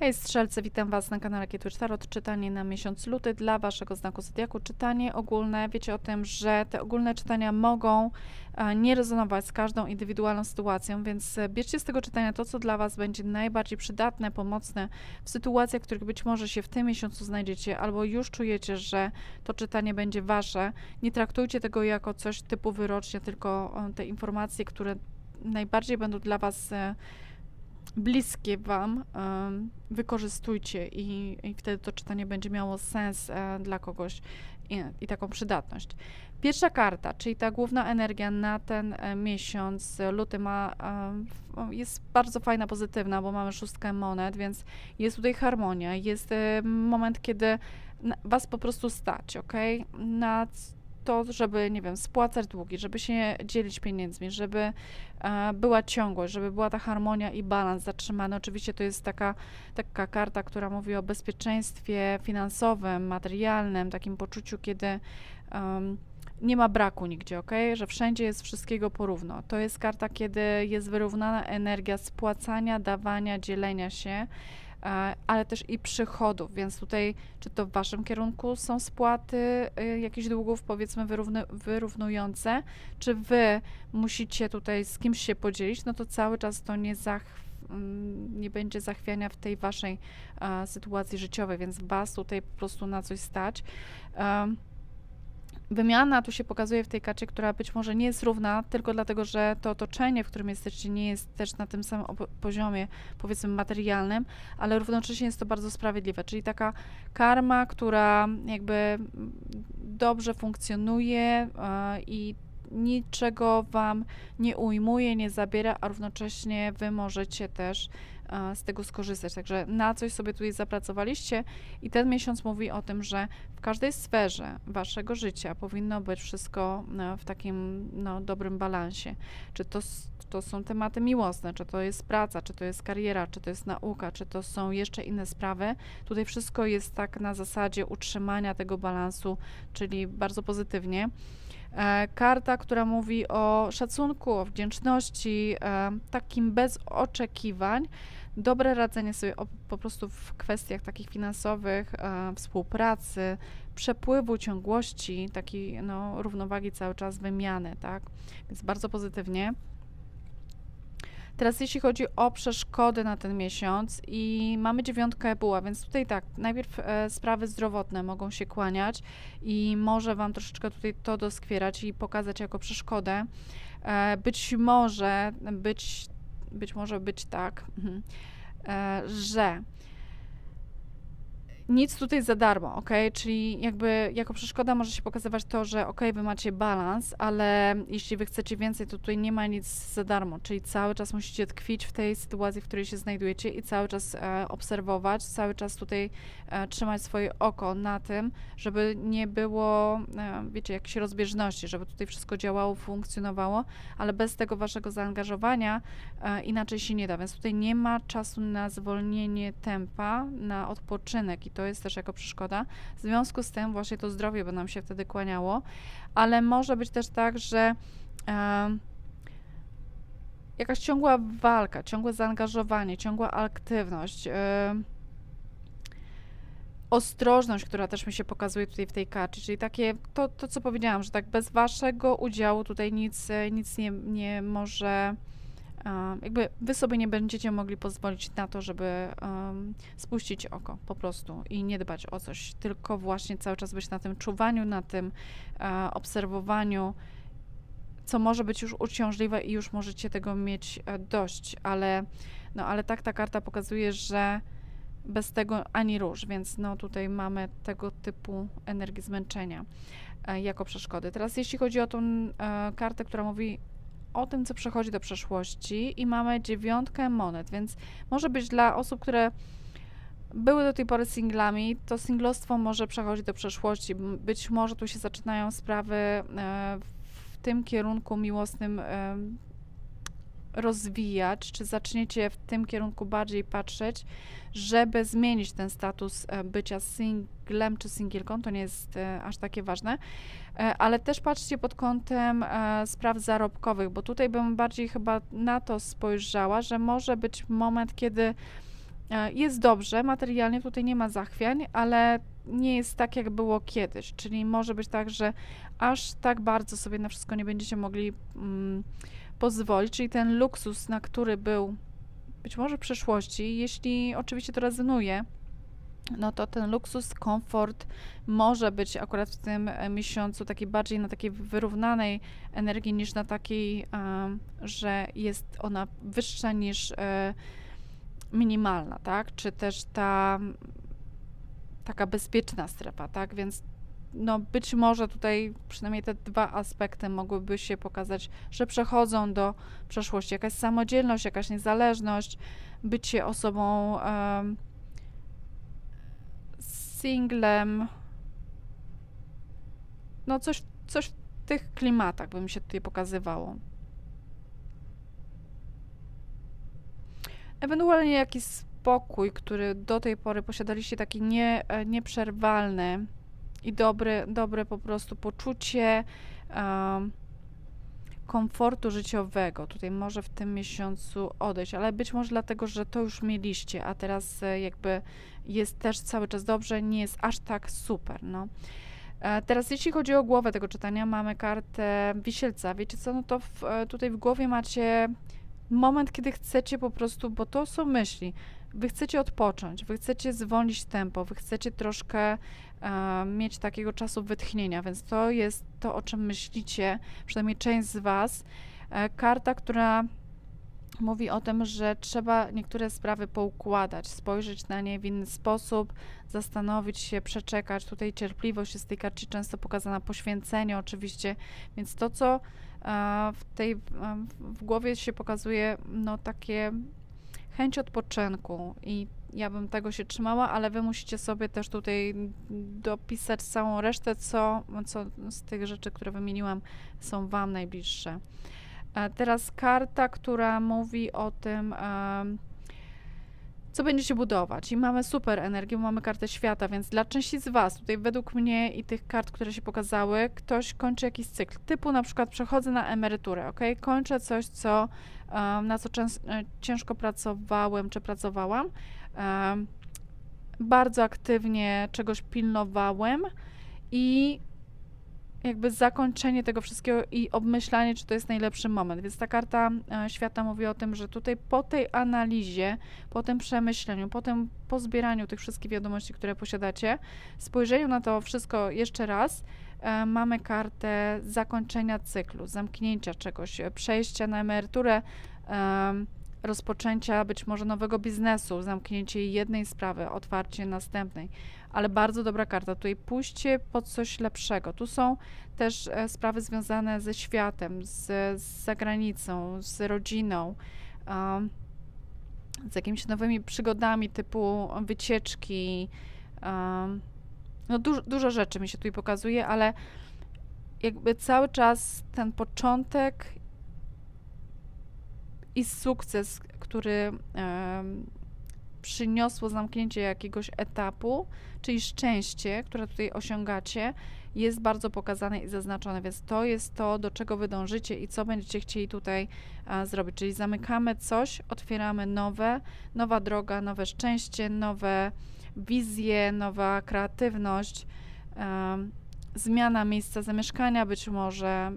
Hej strzelcy, witam Was na kanale Kietwitch Tarot. Czytanie na miesiąc luty dla Waszego znaku zodiaku. Czytanie ogólne. Wiecie o tym, że te ogólne czytania mogą e, nie rezonować z każdą indywidualną sytuacją, więc e, bierzcie z tego czytania to, co dla Was będzie najbardziej przydatne, pomocne w sytuacjach, w których być może się w tym miesiącu znajdziecie, albo już czujecie, że to czytanie będzie Wasze. Nie traktujcie tego jako coś typu wyrocznie, tylko e, te informacje, które najbardziej będą dla Was bliskie Wam, wykorzystujcie i, i wtedy to czytanie będzie miało sens e, dla kogoś i, i taką przydatność. Pierwsza karta, czyli ta główna energia na ten e, miesiąc, luty ma, w- jest bardzo fajna, pozytywna, bo mamy szóstkę monet, więc jest tutaj harmonia, jest e, moment, kiedy Was po prostu stać, ok? Na to, żeby, nie wiem, spłacać długi, żeby się dzielić pieniędzmi, żeby e, była ciągłość, żeby była ta harmonia i balans zatrzymany. Oczywiście to jest taka, taka karta, która mówi o bezpieczeństwie finansowym, materialnym, takim poczuciu, kiedy em, nie ma braku nigdzie, ok? Że wszędzie jest wszystkiego porówno. To jest karta, kiedy jest wyrównana energia spłacania, dawania, dzielenia się, ale też i przychodów, więc tutaj, czy to w waszym kierunku są spłaty y, jakichś długów, powiedzmy, wyrówny, wyrównujące, czy wy musicie tutaj z kimś się podzielić, no to cały czas to nie, zach, mm, nie będzie zachwiania w tej waszej e, sytuacji życiowej, więc was tutaj po prostu na coś stać. Em, Wymiana tu się pokazuje w tej karcie, która być może nie jest równa, tylko dlatego, że to otoczenie, w którym jesteście, nie jest też na tym samym poziomie, powiedzmy, materialnym, ale równocześnie jest to bardzo sprawiedliwe, czyli taka karma, która jakby dobrze funkcjonuje e, i niczego wam nie ujmuje, nie zabiera, a równocześnie wy możecie też z tego skorzystać. Także na coś sobie tutaj zapracowaliście i ten miesiąc mówi o tym, że w każdej sferze waszego życia powinno być wszystko e, w takim no, dobrym balansie. Czy to, to są tematy miłosne, czy to jest praca, czy to jest kariera, czy to jest nauka, czy to są jeszcze inne sprawy. Tutaj wszystko jest tak na zasadzie utrzymania tego balansu, czyli bardzo pozytywnie. E, Karta, która mówi o szacunku, o wdzięczności, e, takim bez oczekiwań, dobre radzenie sobie o, po prostu w kwestiach takich finansowych, e, współpracy, przepływu, ciągłości, takiej no, równowagi cały czas, wymiany, tak? Więc bardzo pozytywnie. Teraz jeśli chodzi o przeszkody na ten miesiąc i mamy dziewiątkę buła, więc tutaj tak, najpierw e, sprawy zdrowotne mogą się kłaniać i może Wam troszeczkę tutaj to doskwierać i pokazać jako przeszkodę. E, być może, być, być może być tak, mhm, e, że nic tutaj za darmo, ok? Czyli jakby jako przeszkoda może się pokazywać to, że ok, wy macie balans, ale jeśli wy chcecie więcej, to tutaj nie ma nic za darmo, czyli cały czas musicie tkwić w tej sytuacji, w której się znajdujecie i cały czas e, obserwować, cały czas tutaj e, trzymać swoje oko na tym, żeby nie było, e, wiecie, jakiejś rozbieżności, żeby tutaj wszystko działało, funkcjonowało, ale bez tego waszego zaangażowania e, inaczej się nie da, więc tutaj nie ma czasu na zwolnienie tempa, na odpoczynek i to jest też jako przeszkoda. W związku z tym właśnie to zdrowie by nam się wtedy kłaniało, ale może być też tak, że e, jakaś ciągła walka, ciągłe zaangażowanie, ciągła aktywność, e, ostrożność, która też mi się pokazuje tutaj w tej karcie, czyli takie, to, to co powiedziałam, że tak bez waszego udziału tutaj nic, nic nie, nie może, jakby wy sobie nie będziecie mogli pozwolić na to, żeby em, spuścić oko po prostu i nie dbać o coś, tylko właśnie cały czas być na tym czuwaniu, na tym e, obserwowaniu, co może być już uciążliwe i już możecie tego mieć e, dość, ale, no, ale tak ta karta pokazuje, że bez tego ani róż, więc no tutaj mamy tego typu energii zmęczenia e, jako przeszkody. Teraz jeśli chodzi o tą e, kartę, która mówi o tym, co przechodzi do przeszłości i mamy dziewiątkę monet, więc może być dla osób, które były do tej pory singlami, to singlostwo może przechodzić do przeszłości. Być może tu się zaczynają sprawy e, w tym kierunku miłosnym e, rozwijać, czy zaczniecie w tym kierunku bardziej patrzeć, żeby zmienić ten status e, bycia singlem czy singielką, to nie jest e, aż takie ważne, E, ale też patrzcie pod kątem spraw zarobkowych, bo tutaj bym bardziej chyba na to spojrzała, że może być moment, kiedy jest dobrze, materialnie tutaj nie ma zachwiań, ale nie jest tak, jak było kiedyś. Czyli może być tak, że aż tak bardzo sobie na wszystko nie będziecie mogli mm, pozwolić. Czyli ten luksus, na który był być może w przeszłości, jeśli oczywiście to rezonuje, no to ten luksus, komfort może być akurat w tym e, miesiącu taki bardziej na takiej wyrównanej energii niż na takiej, em, że jest ona wyższa niż e, minimalna, tak? Czy też ta taka bezpieczna strefa, tak? Więc no być może tutaj przynajmniej te dwa aspekty mogłyby się pokazać, że przechodzą do przeszłości. Jakaś samodzielność, jakaś niezależność, bycie osobą em, singlem. No coś, coś w tych klimatach by mi się tutaj pokazywało. Ewentualnie jakiś spokój, który do tej pory posiadaliście, taki nie, e, nieprzerwalny i dobre, dobre po prostu poczucie em, komfortu życiowego. Tutaj może w tym miesiącu odejść, ale być może dlatego, że to już mieliście, a teraz e, jakby jest też cały czas dobrze, nie jest aż tak super, no. E, Teraz jeśli chodzi o głowę tego czytania, mamy kartę wisielca. Wiecie co, no to w, e, tutaj w głowie macie moment, kiedy chcecie po prostu, bo to są myśli, wy chcecie odpocząć, wy chcecie zwolnić tempo, wy chcecie troszkę mieć takiego czasu wytchnienia, więc to jest to, o czym myślicie, przynajmniej część z was. E, karta, która mówi o tym, że trzeba niektóre sprawy poukładać, spojrzeć na nie w inny sposób, zastanowić się, przeczekać. Tutaj cierpliwość jest w tej karcie często pokazana, poświęcenie oczywiście, więc to, co e, w tej e, w głowie się pokazuje, no takie chęć odpoczynku i ja bym tego się trzymała, ale wy musicie sobie też tutaj dopisać całą resztę, co, co z tych rzeczy, które wymieniłam, są wam najbliższe. E, Teraz karta, która mówi o tym, co będziecie budować. I mamy super energię, mamy kartę świata, więc dla części z Was, tutaj według mnie i tych kart, które się pokazały, ktoś kończy jakiś cykl. Typu na przykład przechodzę na emeryturę, ok? Kończę coś, co, na co e, ciężko pracowałem czy pracowałam. Bardzo aktywnie czegoś pilnowałem i jakby zakończenie tego wszystkiego i obmyślanie, czy to jest najlepszy moment. Więc ta karta e, świata mówi o tym, że tutaj po tej analizie, po tym przemyśleniu, po tym pozbieraniu tych wszystkich wiadomości, które posiadacie, spojrzeniu na to wszystko jeszcze raz, e, mamy kartę zakończenia cyklu, zamknięcia czegoś, e, przejścia na emeryturę, em, rozpoczęcia być może nowego biznesu, zamknięcie jednej sprawy, otwarcie następnej. Ale bardzo dobra karta. Tutaj pójście pod coś lepszego. Tu są też e, sprawy związane ze światem, z, z zagranicą, z rodziną, um, z jakimiś nowymi przygodami typu wycieczki. Um, no dużo, dużo rzeczy mi się tutaj pokazuje, ale jakby cały czas ten początek i sukces, który em, przyniosło zamknięcie jakiegoś etapu, czyli szczęście, które tutaj osiągacie, jest bardzo pokazane i zaznaczone, więc to jest to, do czego wy dążycie i co będziecie chcieli tutaj zrobić. Czyli zamykamy coś, otwieramy nowe, nowa droga, nowe szczęście, nowe wizje, nowa kreatywność, em, zmiana miejsca zamieszkania, być może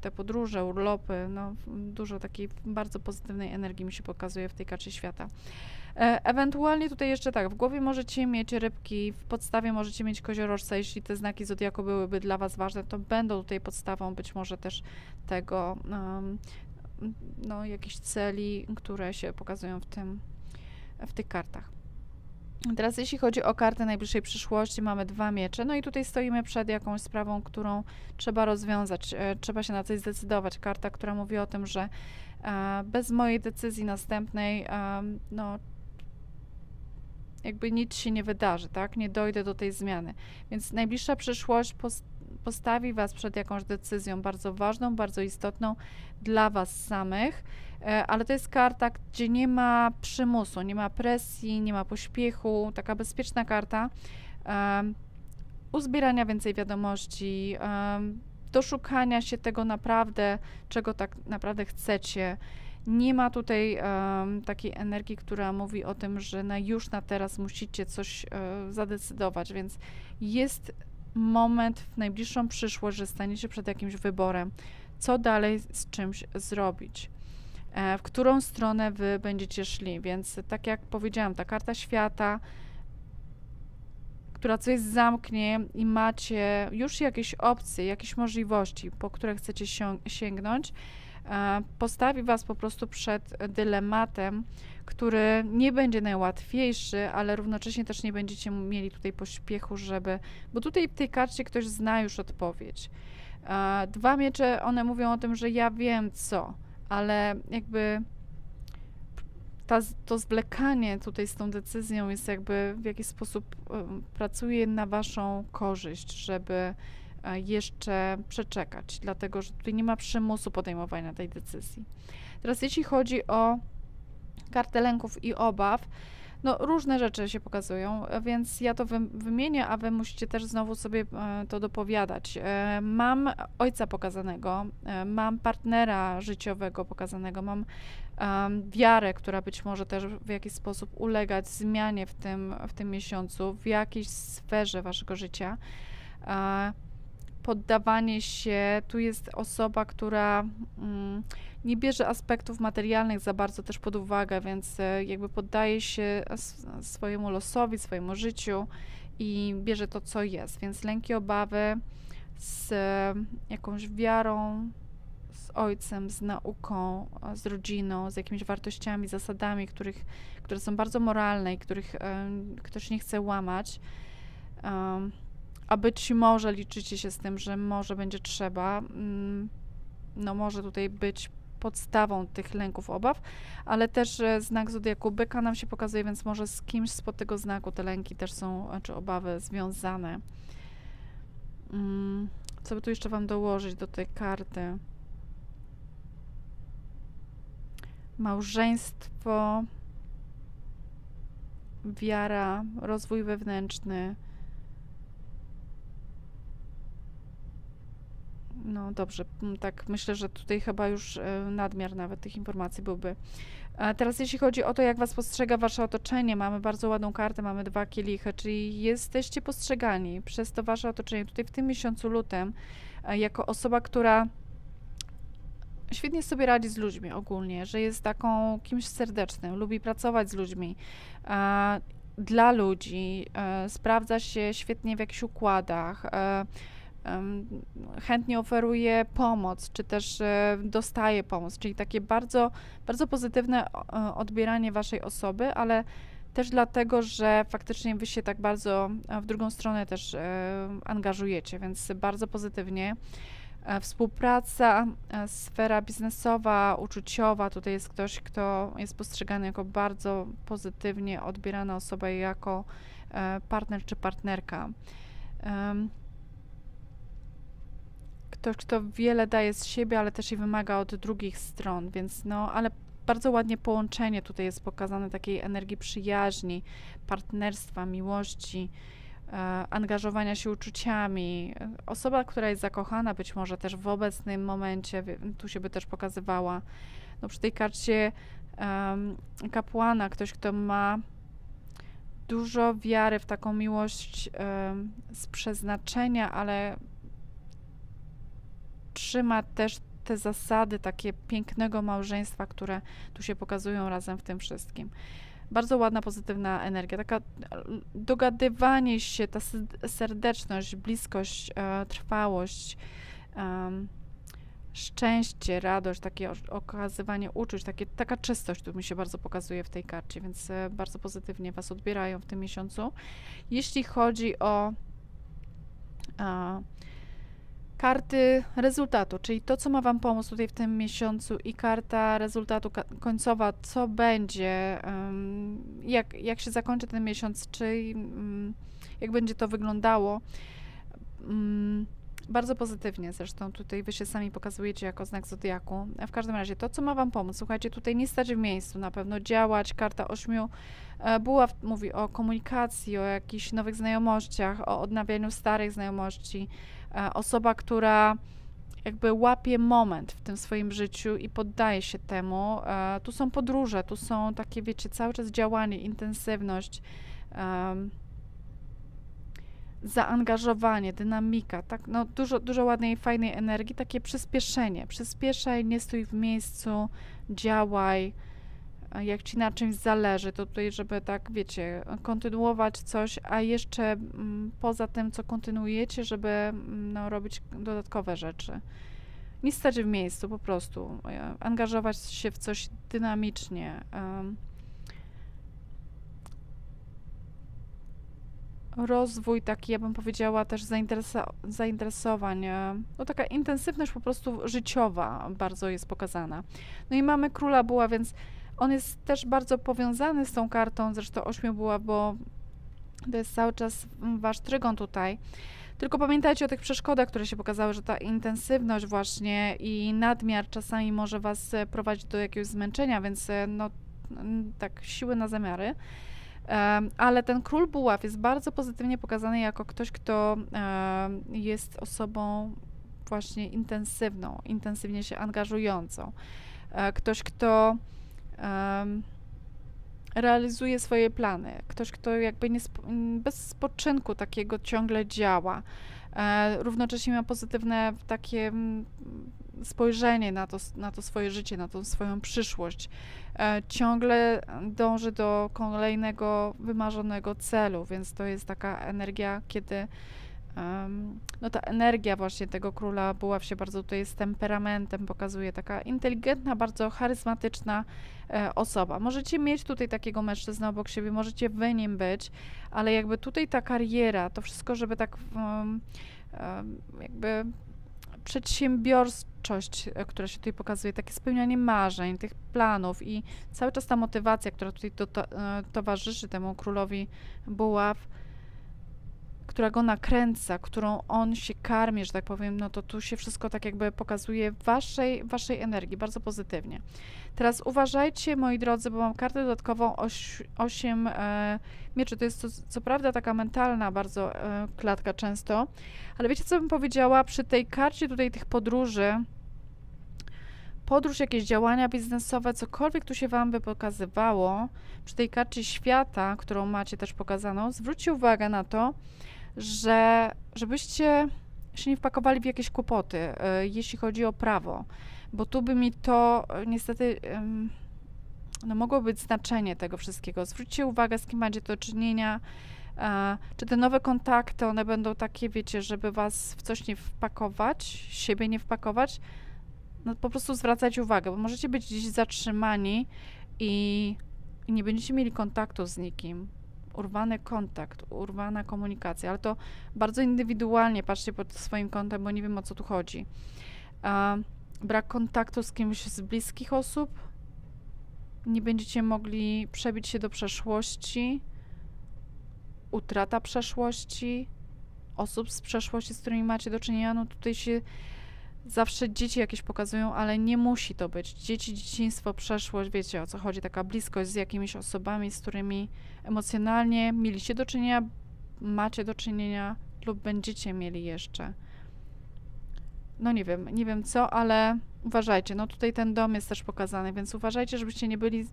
te podróże, urlopy, no dużo takiej bardzo pozytywnej energii mi się pokazuje w tej karcie świata. E, Ewentualnie tutaj jeszcze tak, w głowie możecie mieć rybki, w podstawie możecie mieć koziorożca, jeśli te znaki zodiaku byłyby dla Was ważne, to będą tutaj podstawą być może też tego, um, no jakichś celi, które się pokazują w tym, w tych kartach. Teraz jeśli chodzi o kartę najbliższej przyszłości, mamy dwa miecze, no i tutaj stoimy przed jakąś sprawą, którą trzeba rozwiązać, e, trzeba się na coś zdecydować. Karta, która mówi o tym, że e, bez mojej decyzji następnej, em, no jakby nic się nie wydarzy, tak? Nie dojdę do tej zmiany. Więc najbliższa przyszłość pos- postawi Was przed jakąś decyzją bardzo ważną, bardzo istotną dla Was samych, e, ale to jest karta, gdzie nie ma przymusu, nie ma presji, nie ma pośpiechu, taka bezpieczna karta. Uzbierania więcej wiadomości, doszukania się tego naprawdę, czego tak naprawdę chcecie. Nie ma tutaj em, takiej energii, która mówi o tym, że na już na teraz musicie coś e, zadecydować, więc jest moment w najbliższą przyszłość, że staniecie przed jakimś wyborem, co dalej z czymś zrobić, e, w którą stronę wy będziecie szli. Więc tak jak powiedziałam, ta karta świata, która coś zamknie i macie już jakieś opcje, jakieś możliwości, po które chcecie sięgnąć, e, postawi was po prostu przed dylematem, który nie będzie najłatwiejszy, ale równocześnie też nie będziecie mieli tutaj pośpiechu, żeby. Bo tutaj w tej karcie ktoś zna już odpowiedź. E, Dwa miecze, one mówią o tym, że ja wiem co, ale jakby ta, to zwlekanie tutaj z tą decyzją jest jakby w jakiś sposób pracuje na waszą korzyść, żeby e, jeszcze przeczekać, dlatego że tutaj nie ma przymusu podejmowania tej decyzji. Teraz jeśli chodzi o kartę lęków i obaw, no różne rzeczy się pokazują, więc ja to wy, wymienię, a wy musicie też znowu sobie e, to dopowiadać. E, mam ojca pokazanego, e, mam partnera życiowego pokazanego, mam wiarę, która być może też w jakiś sposób ulegać zmianie w tym, w tym miesiącu, w jakiejś sferze waszego życia. Poddawanie się, tu jest osoba, która mm, nie bierze aspektów materialnych za bardzo też pod uwagę, więc e, jakby poddaje się swojemu losowi, swojemu życiu i bierze to, co jest. Więc lęki, obawy z e, jakąś wiarą, z ojcem, z nauką, e, z rodziną, z jakimiś wartościami, zasadami, których, które są bardzo moralne i których e, ktoś nie chce łamać. A być może liczycie się z tym, że może będzie trzeba. mm, No, może tutaj być podstawą tych lęków, obaw, ale też e, znak zodiaku byka nam się pokazuje, więc może z kimś spod tego znaku te lęki też są, e, czy obawy związane. Mm, Co by tu jeszcze Wam dołożyć do tej karty? Małżeństwo, wiara, rozwój wewnętrzny. No dobrze, tak myślę, że tutaj chyba już e, nadmiar nawet tych informacji byłby. A teraz jeśli chodzi o to, jak was postrzega wasze otoczenie, mamy bardzo ładną kartę, mamy dwa kielichy, czyli jesteście postrzegani przez to wasze otoczenie tutaj w tym miesiącu lutym e, jako osoba, która świetnie sobie radzi z ludźmi ogólnie, że jest taką kimś serdecznym, lubi pracować z ludźmi, dla ludzi, e, sprawdza się świetnie w jakichś układach, chętnie oferuje pomoc, czy też e, dostaje pomoc, czyli takie bardzo, bardzo pozytywne e, odbieranie waszej osoby, ale też dlatego, że faktycznie wy się tak bardzo e, w drugą stronę też angażujecie, więc bardzo pozytywnie. Współpraca, sfera biznesowa, uczuciowa, tutaj jest ktoś, kto jest postrzegany jako bardzo pozytywnie odbierana osoba jako partner czy partnerka. Ktoś, kto wiele daje z siebie, ale też i wymaga od drugich stron, więc no, ale bardzo ładnie połączenie tutaj jest pokazane takiej energii przyjaźni, partnerstwa, miłości, e, angażowania się uczuciami. E, Osoba, która jest zakochana, być może też w obecnym momencie, tu się by też pokazywała. No, przy tej karcie em, kapłana, ktoś, kto ma dużo wiary w taką miłość em, z przeznaczenia, ale trzyma też te zasady takie pięknego małżeństwa, które tu się pokazują razem w tym wszystkim. Bardzo ładna, pozytywna energia, taka dogadywanie się, ta serdeczność, bliskość, e, trwałość, em, szczęście, radość, takie okazywanie uczuć, takie, taka czystość tu mi się bardzo pokazuje w tej karcie, więc e, bardzo pozytywnie Was odbierają w tym miesiącu. Jeśli chodzi o a, karty rezultatu, czyli to, co ma Wam pomóc tutaj w tym miesiącu i karta rezultatu końcowa, co będzie, jak, jak się zakończy ten miesiąc, czy mm, jak będzie to wyglądało. Bardzo pozytywnie zresztą tutaj Wy się sami pokazujecie jako znak zodiaku. W każdym razie to, co ma Wam pomóc, słuchajcie, tutaj nie stać w miejscu, na pewno działać. Karta ośmiu e, buław mówi o komunikacji, o jakichś nowych znajomościach, o odnawianiu starych znajomości. E, Osoba, która jakby łapie moment w tym swoim życiu i poddaje się temu. E, tu są podróże, tu są takie, wiecie, cały czas działanie, intensywność, em, zaangażowanie, dynamika, tak, no dużo, dużo ładnej, fajnej energii, takie przyspieszenie. Przyspieszaj, nie stój w miejscu, działaj. Jak ci na czymś zależy, to tutaj, żeby tak, wiecie, kontynuować coś, a jeszcze mm, poza tym, co kontynuujecie, żeby mm, no, robić dodatkowe rzeczy. Nie stać w miejscu, po prostu. e, Angażować się w coś dynamicznie. em. Rozwój taki, ja bym powiedziała, też zainteresa- zainteresowań. e, No taka intensywność po prostu życiowa bardzo jest pokazana. No i mamy króla buła, więc on jest też bardzo powiązany z tą kartą, zresztą ośmiu buła, bo to jest cały czas wasz trygon tutaj. Tylko pamiętajcie o tych przeszkodach, które się pokazały, że ta intensywność właśnie i nadmiar czasami może was e, prowadzić do jakiegoś zmęczenia, więc e, no tak siły na zamiary. Ale ten król buław jest bardzo pozytywnie pokazany jako ktoś, kto jest osobą właśnie intensywną, intensywnie się angażującą. E, Ktoś, kto realizuje swoje plany. Ktoś, kto jakby nie sp- m, bez spoczynku takiego ciągle działa. E, równocześnie ma pozytywne takie mm, spojrzenie na to, na to swoje życie, na tą swoją przyszłość. E, ciągle dąży do kolejnego wymarzonego celu, więc to jest taka energia, kiedy no ta energia właśnie tego króla buław się bardzo tutaj z temperamentem pokazuje, taka inteligentna, bardzo charyzmatyczna e, osoba. Możecie mieć tutaj takiego mężczyznę obok siebie, możecie wy nim być, ale jakby tutaj ta kariera, to wszystko, żeby tak jakby przedsiębiorczość, e, która się tutaj pokazuje, takie spełnianie marzeń, tych planów i cały czas ta motywacja, która tutaj to, to, e, towarzyszy temu królowi buław, która go nakręca, którą on się karmi, że tak powiem, no to tu się wszystko tak jakby pokazuje waszej, waszej energii, bardzo pozytywnie. Teraz uważajcie, moi drodzy, bo mam kartę dodatkową 8 e, mieczy. To jest co, co prawda taka mentalna bardzo e, klatka często, ale wiecie, co bym powiedziała przy tej karcie tutaj tych podróży, podróż, jakieś działania biznesowe, cokolwiek tu się Wam by pokazywało, przy tej karcie świata, którą macie też pokazaną, zwróćcie uwagę na to, że żebyście się nie wpakowali w jakieś kłopoty, e, jeśli chodzi o prawo, bo tu by mi to e, niestety no mogło być znaczenie tego wszystkiego. Zwróćcie uwagę, z kim macie do czynienia, e, czy te nowe kontakty, one będą takie, wiecie, żeby was w coś nie wpakować, siebie nie wpakować, no po prostu zwracajcie uwagę, bo możecie być gdzieś zatrzymani i, i nie będziecie mieli kontaktu z nikim. Urwany kontakt, urwana komunikacja, ale to bardzo indywidualnie patrzcie pod swoim kątem, bo nie wiem o co tu chodzi. A, brak kontaktu z kimś z bliskich osób, nie będziecie mogli przebić się do przeszłości, utrata przeszłości, osób z przeszłości, z którymi macie do czynienia, no tutaj się zawsze dzieci jakieś pokazują, ale nie musi to być. Dzieci, dzieciństwo, przeszłość, wiecie o co chodzi, taka bliskość z jakimiś osobami, z którymi emocjonalnie mieliście do czynienia, macie do czynienia lub będziecie mieli jeszcze. No nie wiem, nie wiem co, ale uważajcie, no tutaj ten dom jest też pokazany, więc uważajcie, żebyście nie byli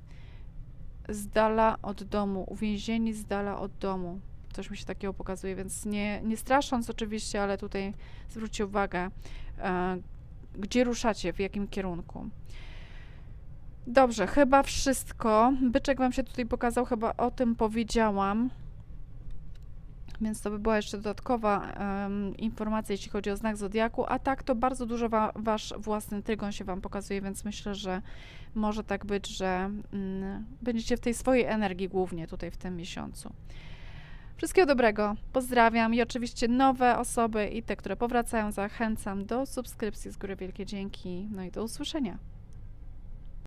z dala od domu, uwięzieni z dala od domu. Coś mi się takiego pokazuje, więc nie, nie strasząc oczywiście, ale tutaj zwróćcie uwagę, e, gdzie ruszacie, w jakim kierunku. Dobrze, chyba wszystko. Byczek Wam się tutaj pokazał, chyba o tym powiedziałam. Więc to by była jeszcze dodatkowa em, informacja, jeśli chodzi o znak zodiaku. A tak, to bardzo dużo wa Wasz własny trygon się Wam pokazuje, więc myślę, że może tak być, że mm, będziecie w tej swojej energii głównie tutaj w tym miesiącu. Wszystkiego dobrego, pozdrawiam i oczywiście nowe osoby i te, które powracają, zachęcam do subskrypcji z góry wielkie dzięki. No i do usłyszenia.